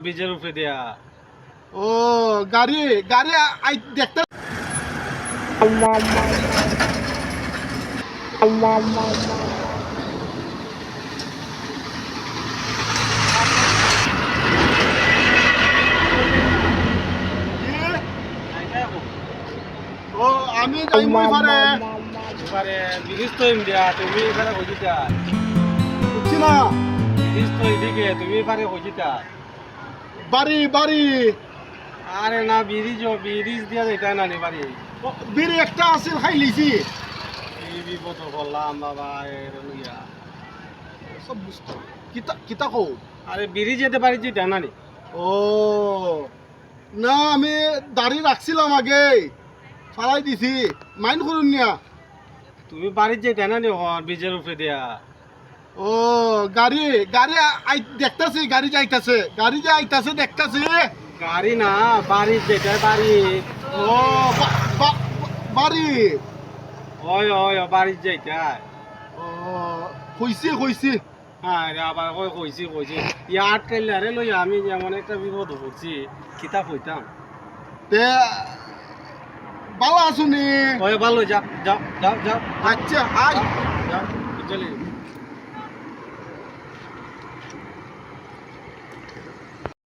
বীজের উপরে দেয়া। ও গাড়ি গাড়ি আই দেখতে ও আমি যাইমই পারে তো ইন্ডিয়া তুমি এবারে হজিতা বুঝছি না। তো এদিকে তুমি এবারে হজিতা বাড়ি বাড়ি। আরে না ব্রিজ ব্রিজ দিয়া যাইতা না নি বাড়ি। ও, বিড়ি একটা আছিল খাই লিছি। বিপদ করলাম বাবা এর লইয়া সব বুঝতো। কিতা কিতা কও? আরে ব্রিজ যেতে পারি যেতে না নি ও না আমি দাড়ি রাখছিলাম আগে। ফালাই দিছি। মাইন্ড করুন নিয়া তুমি বাড়ির যেতে না নি হর ব্রিজের উপরে দেয়া। ও গাড়ি গাড়ি আই দেখতাছি গাড়ি যাইতাছে গাড়ি যে আইতাছে দেখতাছি। গাড়ি না বাড়ির যেতে বাড়ি। ও বাড়ি। ওই ওই বাড়ির যাইতে ও কইছি কইছি হ্যাঁ আবার কই কইছি কইছি ইয়া আটকাইলে আরে লই আমি যেমন একটা বিপদ হচ্ছি কিতাব হইতাম তে ভালো আছুনি ওই ভালো যা যাও যাও যাও। আচ্ছা আই যাও চলে